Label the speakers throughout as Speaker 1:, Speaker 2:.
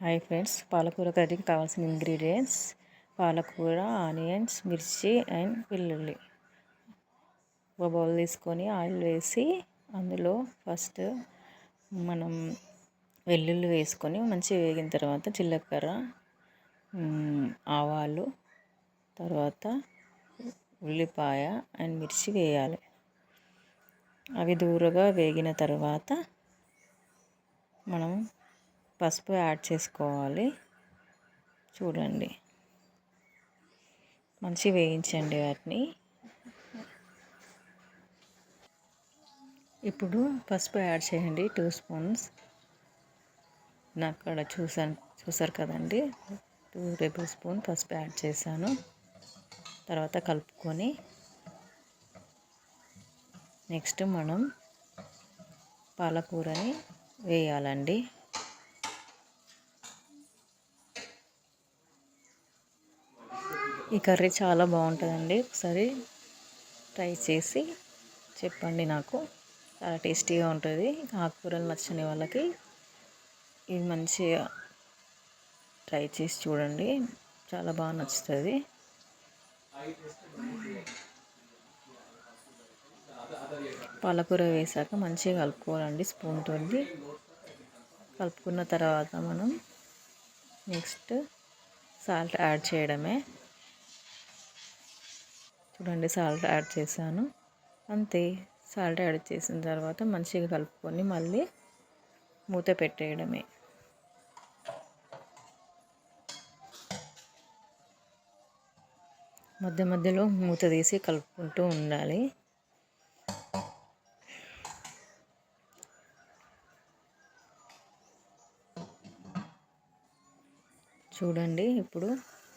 Speaker 1: Hi friends పాలకూర కర్రీకి కావాల్సిన ఇంగ్రీడియంట్స్ పాలకూర ఆనియన్స్ మిర్చి అండ్ వెల్లుల్లి. ఒక బౌల్ తీసుకొని ఆయిల్ వేసి అందులో ఫస్ట్ మనం వెల్లుల్లి వేసుకొని మంచిగా వేగిన తర్వాత జీలకర్ర ఆవాలు తర్వాత ఉల్లిపాయ అండ్ మిర్చి వేయాలి. అవి దూరగా వేగిన తర్వాత మనం పసుపు యాడ్ చేసుకోవాలి. చూడండి. మంచి వేయించండి వాటిని. ఇప్పుడు పసుపు యాడ్ చేయండి టూ స్పూన్స్. నాకు అక్కడ చూసాను చూసారు కదండి? టూ టేబుల్ స్పూన్ పసుపు యాడ్ చేశాను. తర్వాత కలుపుకొని నెక్స్ట్ మనం పాలకూరని వేయాలండి. ఈ కర్రీ చాలా బాగుంటుందండి. ఒకసారి ట్రై చేసి చెప్పండి నాకు. చాలా టేస్టీగా ఉంటుంది. ఆకుకూరలు నచ్చని వాళ్ళకి ఇది మంచిగా ట్రై చేసి చూడండి. చాలా బాగా నచ్చుతుంది. పాలకూర వేసాక మంచిగా కలుపుకోవాలండి స్పూన్తో కలుపుకున్న తర్వాత మనం నెక్స్ట్ సాల్ట్ యాడ్ చేయడమే. చూడండి సాల్ట్ యాడ్ చేశాను. అంతే సాల్ట్ యాడ్ చేసిన తర్వాత మంచిగా కలుపుకొని మళ్ళీ మూత పెట్టేయడమే. మధ్య మధ్యలో మూత తీసి కలుపుకుంటూ ఉండాలి. చూడండి ఇప్పుడు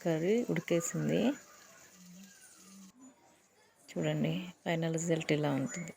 Speaker 1: కర్రీ ఉడికేసింది. చూడండి ఫైనల్ రిజల్ట్ ఇలా ఉంటుంది.